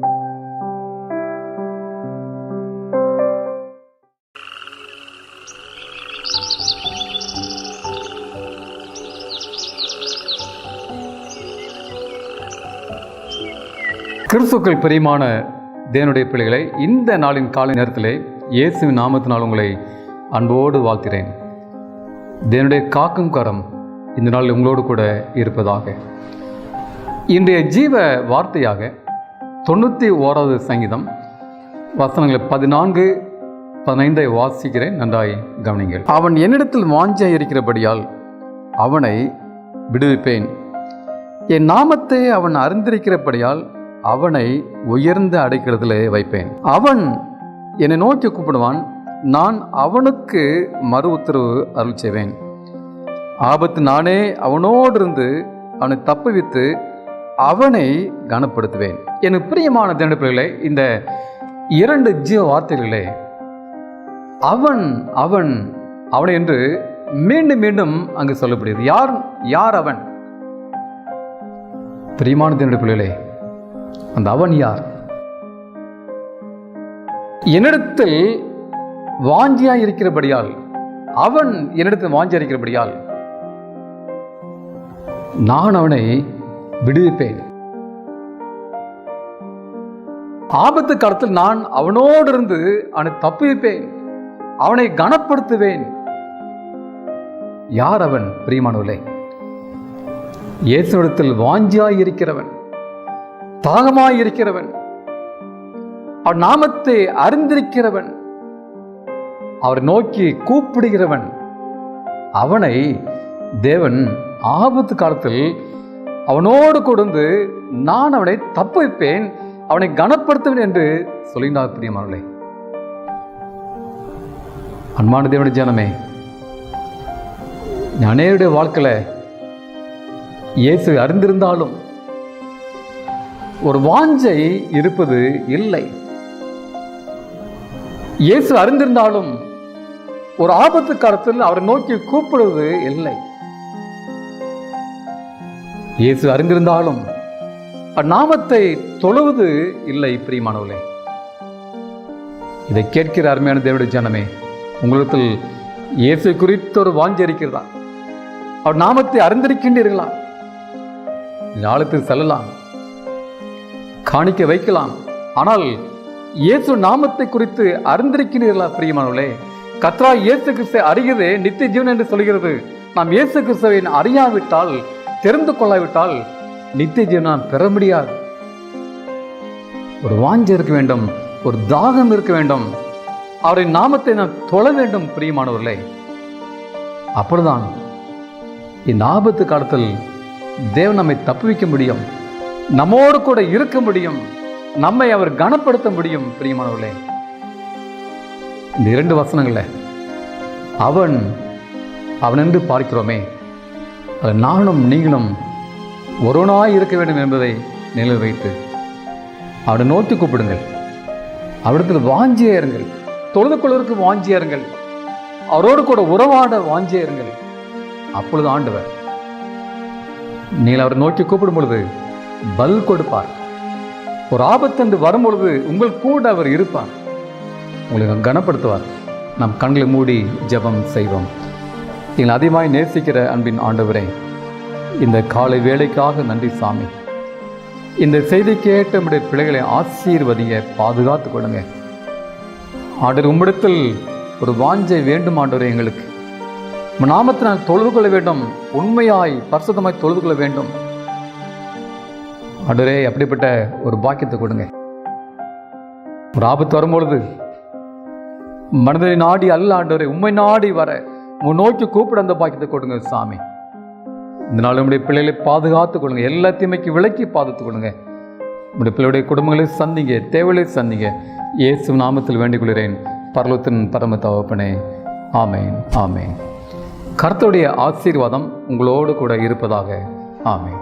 கிறிஸ்துக்கள் பிரியமான தேவனுடைய பிள்ளைகளை இந்த நாளின் காலை நேரத்திலே இயேசுவின் நாமத்தினால் உங்களை அன்போடு வாழ்த்திறேன் தேவனுடைய காக்கும் கரம் இந்த நாள் உங்களோடு கூட இருப்பதாக. இன்றைய ஜீவ வார்த்தையாக தொண்ணூற்றி ஓராவது சங்கீதம் வசனங்களை பதினான்கு பதினைந்தை வாசிக்கிறேன். நன்றாய் கவனிங்கள். அவன் என்னிடத்தில் வாஞ்சை இருக்கிறபடியால் அவனை விடுவிப்பேன். என் நாமத்தை அவன் அறிந்திருக்கிறபடியால் அவனை உயர்ந்த அடைக்கிறதிலே வைப்பேன். அவன் என்னை நோக்கி கூப்பிடுவான். நான் அவனுக்கு மறு உத்தரவு அருள் செய்வேன். ஆபத்து நானே அவனோடு இருந்து அவனை தப்புவித்து அவனை கனப்படுத்துவேன். எனக்கு பிரியமான தினப்பிள்ளைகளே இந்த இரண்டு ஜீவ வார்த்தைகளே அவன் அவன் அவனை என்று மீண்டும் மீண்டும் அங்கு சொல்லப்படுகிறது. யார் யார் அவன்? பிரியமான தினுடைய அந்த அவன் யார்? என்னிடத்தில் வாஞ்சியாய் இருக்கிறபடியால் அவன் என்னிடத்தில் வாஞ்சியா இருக்கிறபடியால் நான் அவனை விடுவிப்பேன். ஆபத்து காலத்தில் நான் அவனோடு இருந்து அவனை தப்புவிப்பேன். அவனை கனப்படுத்துவேன். யார் அவன் பிரியமானவர்களே? இயேசுடத்தில் வாஞ்சியாய் இருக்கிறவன் தாகமாய் இருக்கிறவன் அவன் நாமத்தை அறிந்திருக்கிறவன் அவர் நோக்கி கூப்பிடுகிறவன் அவனை தேவன் ஆபத்து காலத்தில் அவனோடு கொடுந்து நான் அவனை தப்பு வைப்பேன் அவனை கனப்படுத்துவேன் என்று சொல்லினார் பிரியமானவர்களே அன்பான தேவனுடைய ஜனமே அநேருடைய வாழ்க்கையில் இயேசு அறிந்திருந்தாலும் ஒரு வாஞ்சை இருப்பது இல்லை. இயேசு அறிந்திருந்தாலும் ஒரு ஆபத்து காலத்தில் அவரை நோக்கி கூப்பிடுவது இல்லை. இயேசு அறிந்திருந்தாலும் அந்நாமத்தை தொழுவது இல்லை பிரியமானவர்களே. இதை கேட்கிற அருமையான தேவடைய ஜனமே உங்களிடத்தில் இயேசு குறித்த ஒரு வாஞ்சி இருக்கிறதா? அவர் நாமத்தை அறிந்திருக்கின்றீர்களா ஞாலத்தில் செல்லலாம் காணிக்க வைக்கலாம் ஆனால் இயேசு நாமத்தை குறித்து அறிந்திருக்கிறீர்களா பிரியமானவர்களே? கத்ரா இயேசு கிறிஸ்தை அறிகிறது நித்திய ஜீவன் என்று சொல்கிறது. நாம் இயேசு கிறிஸ்துவை அறியாவிட்டால் தெரிந்து கொள்ளாவிட்டால் நித்திய ஜீவன் பெற முடியாது. ஒரு வாஞ்சி இருக்க வேண்டும் ஒரு தாகம் இருக்க வேண்டும். அவரின் நாமத்தை நாம் தொழ வேண்டும் பிரியமானவர்களே. அப்படிதான் இந்த ஆபத்து காலத்தில் தேவன் நம்மை தப்புவிக்க முடியும் நம்மோடு கூட இருக்க முடியும் நம்மை அவர் கனப்படுத்த முடியும் பிரியமானவர்களே. இந்த இரண்டு வசனங்கள அவன் அவன் என்று பார்க்கிறோமே. நானும் நீங்களும் ஒருவனாய் இருக்க வேண்டும் என்பதை நிலை வைத்து அவனை நோக்கி கூப்பிடுங்கள். அவரிடத்தில் வாஞ்சியா இருங்கள். தொழுது கொள்வதற்கு வாஞ்சியா இருங்கள். அவரோடு கூட உறவாட வாஞ்சியா இருங்கள். அப்பொழுது ஆண்டவர் நீங்கள் அவரை நோக்கி கூப்பிடும் பொழுது பல் கொடுப்பார். ஒரு ஆபத்து என்று வரும் பொழுது உங்கள் கூட அவர் இருப்பார். உங்களை கனப்படுத்துவார். நம் கண்களை மூடி ஜெபம் செய்வோம். நீங்கள் அதிகமாய் நேசிக்கிற அன்பின் ஆண்டவரே இந்த காலை வேலைக்காக நன்றி சாமி. இந்த செய்தி கேட்ட நம்முடைய பிள்ளைகளை ஆசீர்வதிங்க பாதுகாத்து கொடுங்க ஆண்டவர் உம்மிடத்தில் ஒரு வாஞ்சை வேண்டும் ஆண்டவரே எங்களுக்கு. நாமத்தை நான் தொழுது கொள்ள வேண்டும் உண்மையாய் பரிசுத்தமாய் தொழுது கொள்ள வேண்டும். ஆண்டரே அப்படிப்பட்ட ஒரு பாக்கியத்தை கொடுங்க. ஒரு ஆபத்து வரும்பொழுது மனதை நாடி அல்ல ஆண்டவரே உண்மை நாடி வர. உங்கள் நோக்கி கூப்பிட அந்த பாக்கியத்தை கொடுங்க சாமி. இந்த நாள் நம்முடைய பிள்ளைகளை பாதுகாத்து கொள்ளுங்க. எல்லா விலக்கி பாதுகாத்து கொள்ளுங்க. நம்முடைய பிள்ளையுடைய குடும்பங்களை சந்திங்க தேவையை சந்திங்க. இயேசு நாமத்தில் வேண்டிக் கொள்கிறேன் பரலத்தின் பரம தவப்பனே ஆமேன் ஆமேன். கர்த்தருடைய ஆசீர்வாதம் உங்களோடு கூட இருப்பதாக. ஆமேன்.